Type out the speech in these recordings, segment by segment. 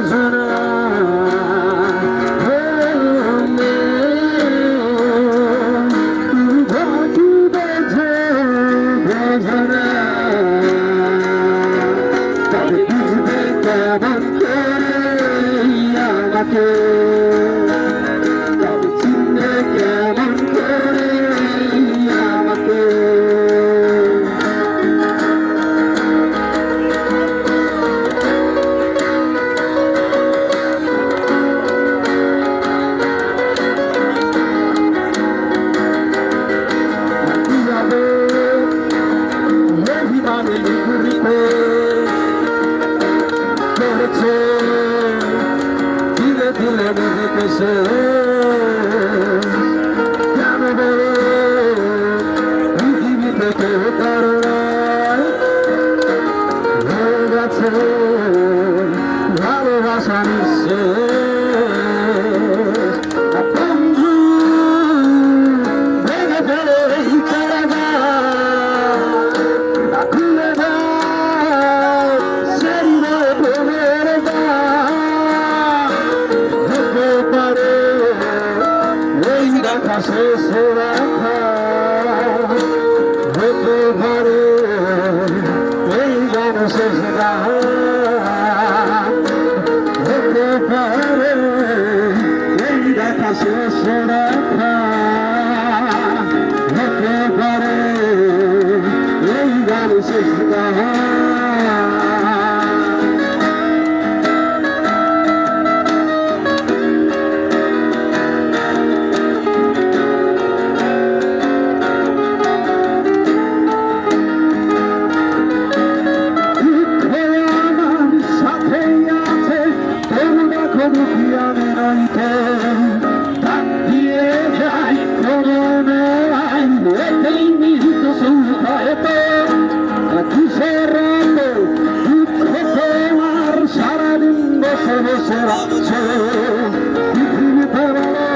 Hazır Service. দেশে রাখা হতে পারে এই গান শেষ হতে পারে এই দেখা শেষ রাখা শেষে রাখছে পৃথিবী পেরোনো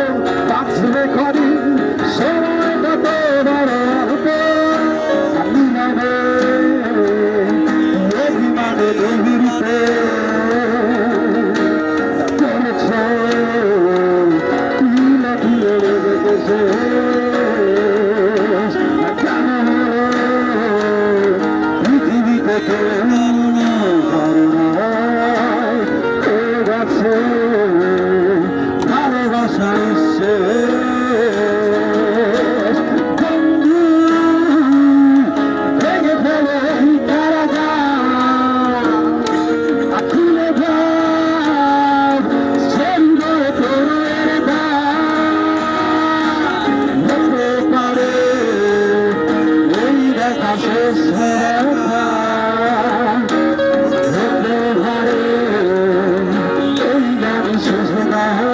বাঁচবে করি সময়টা তো her. Allah